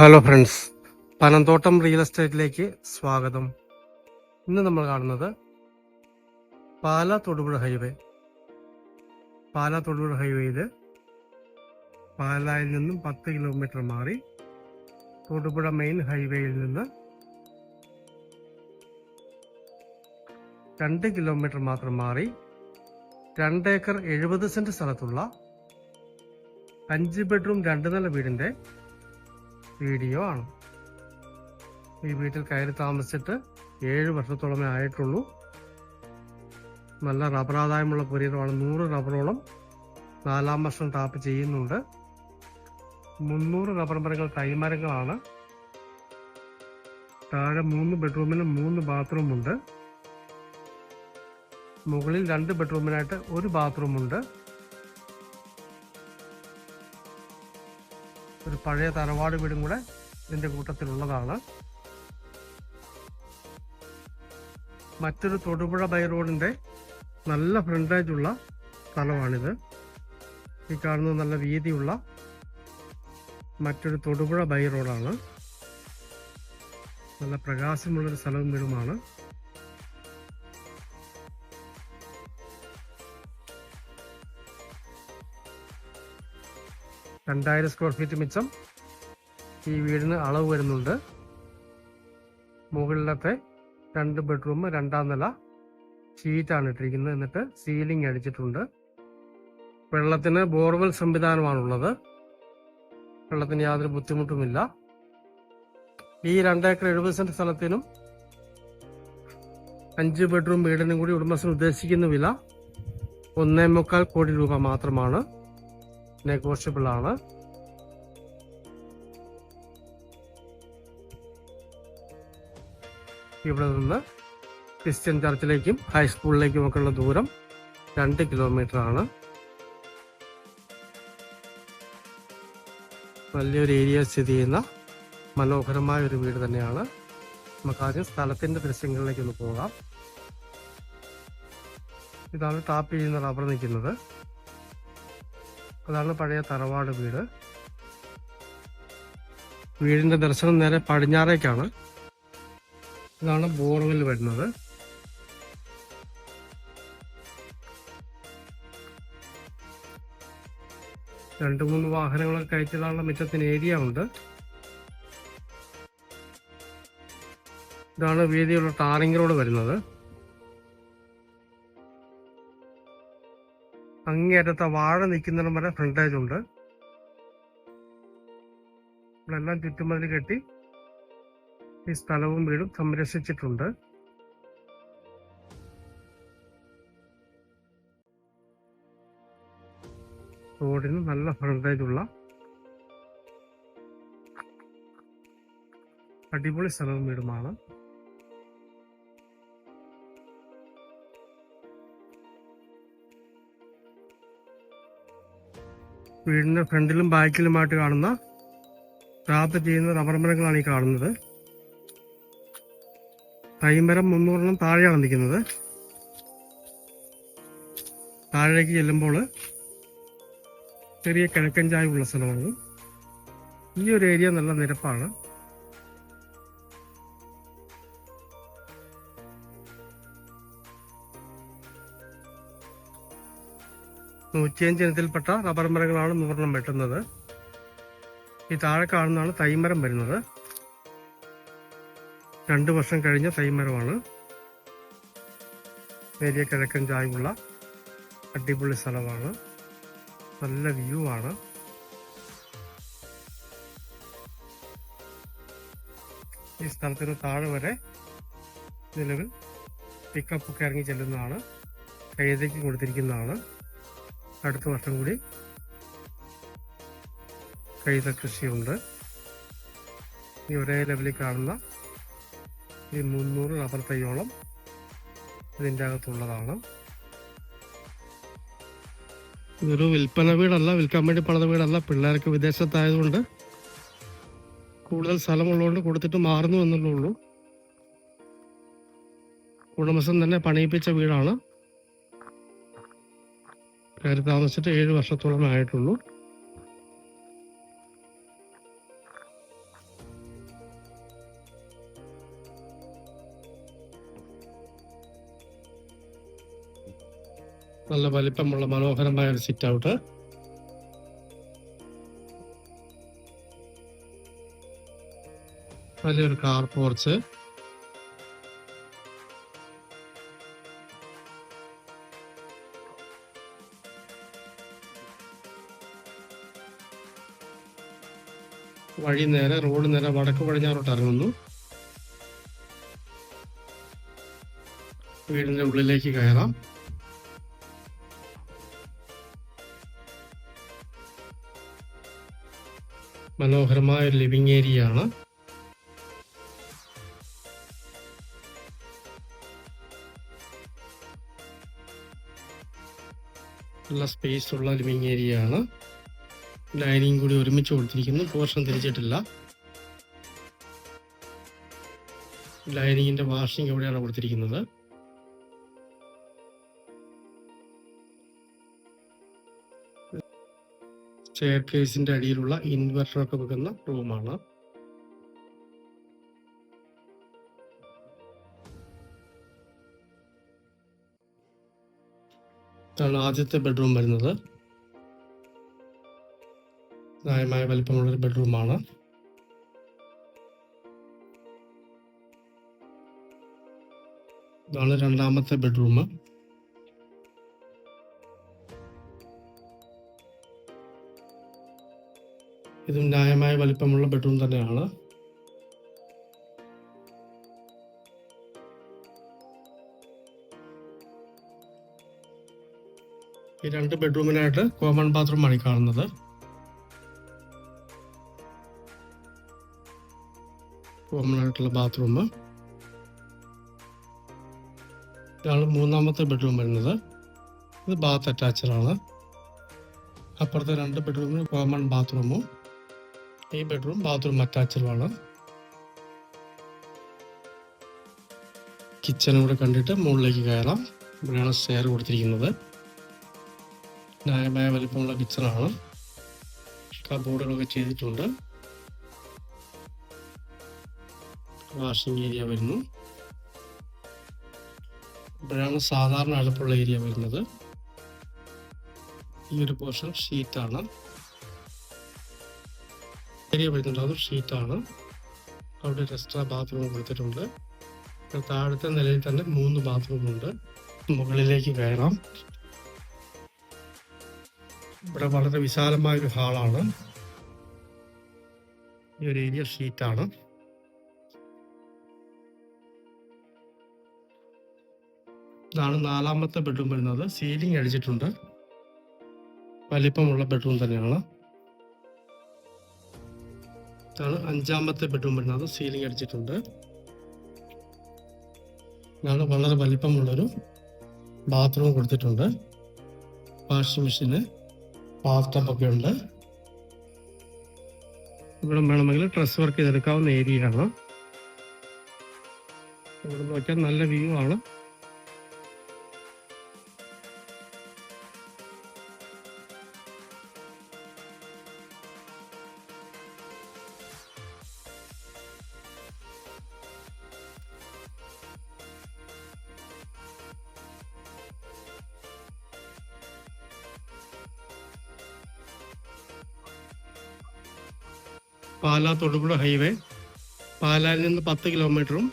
Hello friends Panamthottam real എസ്റ്റേറ്റിലേക്ക് സ്വാഗതം. ഇന്ന് നമ്മൾ കാണുന്നത് പാല തൊടുപുഴ ഹൈവേ പാല തൊടുപുഴ ഹൈവേയിൽ പാലായിൽ നിന്നും പത്ത് കിലോമീറ്റർ മാറി തൊടുപുഴ മെയിൻ ഹൈവേയിൽ നിന്ന് രണ്ട് കിലോമീറ്റർ മാത്രം മാറി രണ്ട് ഏക്കർ എഴുപത് സെന്റ് സ്ഥലത്തുള്ള അഞ്ച് ബെഡ്റൂം രണ്ട് നില വീടിന്റെ വീഡിയോ ആണ്. ഈ വീട്ടിൽ കയറി താമസിച്ചിട്ട് ഏഴ് വർഷത്തോളമേ ആയിട്ടുള്ളൂ. നല്ല റബ്ബർ ആദായമുള്ള പുരീരമാണ് നൂറ് റബ്ബറോളം നാലാം വർഷം ടാപ്പ് ചെയ്യുന്നുണ്ട്. മുന്നൂറ് റബ്ബർ മരങ്ങൾ തൈമരങ്ങളാണ്. താഴെ മൂന്ന് ബെഡ്റൂമിന് മൂന്ന് ബാത്റൂമുണ്ട്. മുകളിൽ രണ്ട് ബെഡ്റൂമിനായിട്ട് ഒരു ബാത്റൂം ഒരു പഴയ തറവാട് വീടും കൂടെ ഇതിന്റെ കൂട്ടത്തിലുള്ളതാണ്. മറ്റൊരു തൊടുപുഴ ബൈ റോഡിന്റെ നല്ല ഫ്രണ്ടേജ് ഉള്ള സ്ഥലമാണിത്. ഈ കാണുന്നത് നല്ല വീതിയുള്ള മറ്റൊരു തൊടുപുഴ ബൈ റോഡാണ്. നല്ല പ്രകാശമുള്ളൊരു സ്ഥലവും വീടുമാണ്. രണ്ടായിരം സ്ക്വയർ ഫീറ്റ് മിച്ചം ഈ വീടിന് അളവ് വരുന്നുണ്ട്. മുകളിലത്തെ രണ്ട് ബെഡ്റൂം രണ്ടാം നില ഷീറ്റാണ് ഇട്ടിരിക്കുന്നത്. എന്നിട്ട് സീലിംഗ് അടിച്ചിട്ടുണ്ട്. വെള്ളത്തിന് ബോർവെൽ സംവിധാനമാണുള്ളത്. വെള്ളത്തിന് യാതൊരു ബുദ്ധിമുട്ടുമില്ല. ഈ രണ്ടേക്കർ എഴുപത് സെന്റ് സ്ഥലത്തിനും അഞ്ച് ബെഡ്റൂം വീടിനും കൂടി ഉടമസ്ഥൻ ഉദ്ദേശിക്കുന്ന വില ഒന്നേ മുക്കാൽ കോടി രൂപ മാത്രമാണ്. നെഗോഷ്യബിൾ ആണ്. ഇവിടെ നിന്ന് ക്രിസ്ത്യൻ ചർച്ചിലേക്കും ഹൈസ്കൂളിലേക്കും ഒക്കെ ഉള്ള ദൂരം രണ്ട് കിലോമീറ്റർ ആണ്. വലിയൊരു ഏരിയ സ്ഥിതി ചെയ്യുന്ന മനോഹരമായ ഒരു വീട് തന്നെയാണ്. നമുക്ക് ആദ്യം സ്ഥലത്തിന്റെ ദൃശ്യങ്ങളിലേക്ക് ഒന്ന് പോകാം. ഇതാണ് ടാപ്പ് ചെയ്യുന്ന റബ്ബർ നിൽക്കുന്നത്. അതാണ് പഴയ തറവാട് വീട്. വീടിന്റെ ദർശനം നേരെ പടിഞ്ഞാറേക്കാണ്. ഇതാണ് ബോർവെൽ വരുന്നത്. രണ്ട് മൂന്ന് വാഹനങ്ങളൊക്കെ കയറ്റിടാനുള്ള മുറ്റത്തിന് ഏരിയ ഉണ്ട്. ഇതാണ് വീതിയുള്ള ടാറിംഗ് റോഡ് വരുന്നത്. അങ്ങേയറ്റത്തെ വാഴ നിൽക്കുന്നിടം വരെ ഫ്രണ്ടേജ് ഉണ്ട്. നമ്മളെല്ലാം ചുറ്റുമതിൽ കെട്ടി ഈ സ്ഥലവും വീടും സംരക്ഷിച്ചിട്ടുണ്ട്. റോഡിന് നല്ല ഫ്രണ്ടേജ് ഉള്ള അടിപൊളി സ്ഥലവും വീടുമാണ്. വീടിന്റെ ഫ്രണ്ടിലും ബാക്കിലുമായിട്ട് കാണുന്ന ടാപ്പ് ചെയ്യുന്ന റബ്ബർ മരങ്ങളാണ് ഈ കാണുന്നത്. തൈമരം മുന്നൂറെണ്ണം താഴെയാണ് നിൽക്കുന്നത്. താഴേക്ക് ചെല്ലുമ്പോൾ ചെറിയ കിഴക്കൻ ചായവുള്ള സ്ഥലമാണ്. ഈ ഒരു ഏരിയ നല്ല നിരപ്പാണ്. നൂറ്റിയഞ്ച് ഇനത്തിൽപ്പെട്ട റബ്ബർ മരങ്ങളാണ് നൂറെണ്ണം വെട്ടുന്നത്. ഈ താഴെ കാണുന്നതാണ് തൈമരം വരുന്നത്. രണ്ടു വർഷം കഴിഞ്ഞ തൈമരമാണ്. വലിയ കിഴക്കൻ ചായവുള്ള അടിപൊളി സ്ഥലമാണ്. നല്ല വ്യൂ ആണ്. ഈ സ്ഥലത്തിന് താഴെ വരെ നിലവിൽ പിക്കപ്പ് ഒക്കെ ഇറങ്ങി ചെല്ലുന്നതാണ്. കൈതയ്ക്ക് കൊടുത്തിരിക്കുന്നതാണ്. അടുത്ത വർഷം കൂടി കൈത കൃഷിയുണ്ട്. ഈ ഒരേ ലെവലിൽ കാണുന്ന ഈ മുന്നൂറ് റബ്ബർ തൈയോളം ഇതിന്റെ അകത്തുള്ളതാണ്. ഇതൊരു വിൽപ്പന വീടല്ല വിൽക്കാൻ വേണ്ടി പണിത വീടല്ല. പിള്ളേർക്ക് വിദേശത്തായതുകൊണ്ട് കൂടുതൽ സ്ഥലമുള്ളതുകൊണ്ട് കൊടുത്തിട്ട് മാറുന്നു എന്നുള്ളൂ ഉടമസ്ഥൻ തന്നെ പണിയിപ്പിച്ച വീടാണ്. കയറി താമസിച്ചിട്ട് ഏഴ് വർഷത്തോളം ആയിട്ടുള്ളൂ. നല്ല വലിപ്പമുള്ള മനോഹരമായ ഒരു സിറ്റ് ഔട്ട് വലിയൊരു കാർ പോർച്ച് വഴി നേരെ റോഡ് നേരെ വടക്ക് പടിഞ്ഞാറോട്ട് ഇറങ്ങുന്നു. വീടിന്റെ ഉള്ളിലേക്ക് കയറാം. മനോഹരമായ ഒരു ലിവിങ് ഏരിയ ആണ് നല്ല സ്പേസ് ഉള്ള ലിവിങ് ഏരിയ ആണ് ഡൈനിങ് കൂടി ഒരുമിച്ച് കൊടുത്തിരിക്കുന്നു. പോർഷൻ തിരിച്ചിട്ടില്ല. ലൈനിങ്ങിന്റെ വാഷിംഗ് എവിടെയാണ് കൊടുത്തിരിക്കുന്നത്? ചെയർ കേസിന്റെ അടിയിലുള്ള ഇൻവെർട്ടർ ഒക്കെ വെക്കുന്ന റൂമാണ്. ആദ്യത്തെ ബെഡ്റൂം വരുന്നത്. ന്യായമായ വലിപ്പമുള്ള ഒരു ബെഡ്റൂമാണ്. ഇതാണ് രണ്ടാമത്തെ ബെഡ്റൂം. ഇതും ന്യായമായ വലിപ്പമുള്ള ബെഡ്റൂം തന്നെയാണ്. ഈ രണ്ട് ബെഡ്റൂമിനായിട്ട് കോമൺ ബാത്റൂമാണ് ഈ കാണുന്നത്. കോമൺ ആയിട്ടുള്ള ബാത്റൂം ഇതാണ് മൂന്നാമത്തെ ബെഡ്റൂം വരുന്നത്. ഇത് ബാത്ത് അറ്റാച്ചഡാണ് അപ്പുറത്തെ രണ്ട് ബെഡ്റൂമിന് കോമൺ ബാത്റൂമും ഈ ബെഡ്റൂം ബാത്റൂം ആണ്. കിച്ചൺ കൂടെ കണ്ടിട്ട് മുകളിലേക്ക് കയറാം. ഇവിടെയാണ് സ്റ്റെയർ കൊടുത്തിരിക്കുന്നത്. ന്യായമായ വലിപ്പമുള്ള കിച്ചണാണ് കബോർഡുകളൊക്കെ ചെയ്തിട്ടുണ്ട്. വാഷിംഗ് ഏരിയ വരുന്നു. ഇവിടെയാണ് സാധാരണ അടുപ്പുള്ള ഏരിയ വരുന്നത്. ഈ ഒരു പോർഷൻ ഷീറ്റാണ്. ഏരിയ വരുന്നുണ്ട് അതും ഷീറ്റാണ്. അവിടെ ഒരു എക്സ്ട്രാ ബാത്റൂം കൊടുത്തിട്ടുണ്ട്. താഴത്തെ നിലയിൽ തന്നെ മൂന്ന് ബാത്റൂം ഉണ്ട്. മുകളിലേക്ക് കയറാം. ഇവിടെ വളരെ വിശാലമായ ഒരു ഹാളാണ്. ഈ ഒരു ഏരിയ ഷീറ്റാണ്. ഇതാണ് നാലാമത്തെ ബെഡ്റൂം വരുന്നത്. സീലിംഗ് അടിച്ചിട്ടുണ്ട്. വലിപ്പമുള്ള ബെഡ്റൂം തന്നെയാണ്. ഇതാണ് അഞ്ചാമത്തെ ബെഡ്റൂം വരുന്നത്. സീലിംഗ് അടിച്ചിട്ടുണ്ട്. ഇതാണ് വളരെ വലിപ്പമുള്ളൊരു ബാത്റൂം കൊടുത്തിട്ടുണ്ട്. വാഷിംഗ് മെഷീന് ഒക്കെ ഉണ്ട്. ഇവിടെ വേണമെങ്കിൽ ഡ്രസ് വർക്ക് ചെയ്തെടുക്കാവുന്ന ഏരിയയാണ് ഇവിടെ നോക്കിയാൽ നല്ല വ്യൂ ആണ്. പാലാ തൊടുപുഴ ഹൈവേ. പാലായിൽ നിന്ന് പത്ത് കിലോമീറ്ററും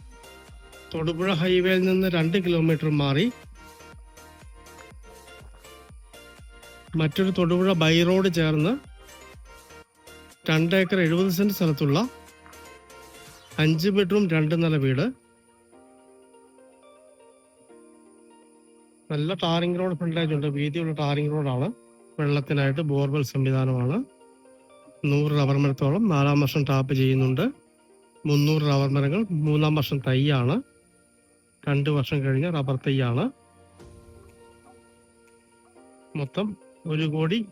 തൊടുപുഴ ഹൈവേയിൽ നിന്ന് രണ്ട് കിലോമീറ്റർ മാറി. മറ്റൊരു തൊടുപുഴ ബൈ റോഡ് ചേർന്ന് രണ്ട് ഏക്കർ എഴുപത് സെന്റ് സ്ഥലത്തുള്ള അഞ്ച് ബെഡ്റൂം രണ്ട് നില വീട്. നല്ല ടാറിംഗ് റോഡ് ഫ്രണ്ടേജ് ഉണ്ട്. വീതിയുള്ള ടാറിംഗ് റോഡാണ്. വെള്ളത്തിനായിട്ട് ബോർവെൽ സംവിധാനമാണ്. നൂറ് റബ്ബർ മരത്തോളം നാലാം വർഷം ടാപ്പ് ചെയ്യുന്നുണ്ട്. മുന്നൂറ് റബ്ബർ മരങ്ങൾ മൂന്നാം വർഷം തൈയാണ്. രണ്ട് വർഷം കഴിഞ്ഞ റബ്ബർ തൈയാണ്. മൊത്തം ഒരു കോടി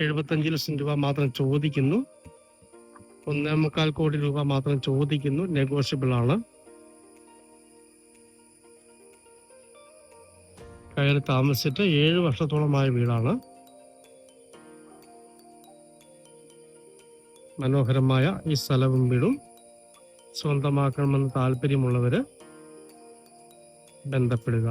എഴുപത്തഞ്ച് ലക്ഷം രൂപ മാത്രം ചോദിക്കുന്നു. ഒന്നേ മുക്കാൽ കോടി രൂപ മാത്രം ചോദിക്കുന്നു. നെഗോഷ്യബിൾ ആണ് കയറി താമസിച്ചിട്ട് ഏഴ് വർഷത്തോളമായ വീടാണ്. മനോഹരമായ ഈ സ്ഥലവും വീടും സ്വന്തമാക്കണമെന്ന് താല്പര്യമുള്ളവര് ബന്ധപ്പെടുക.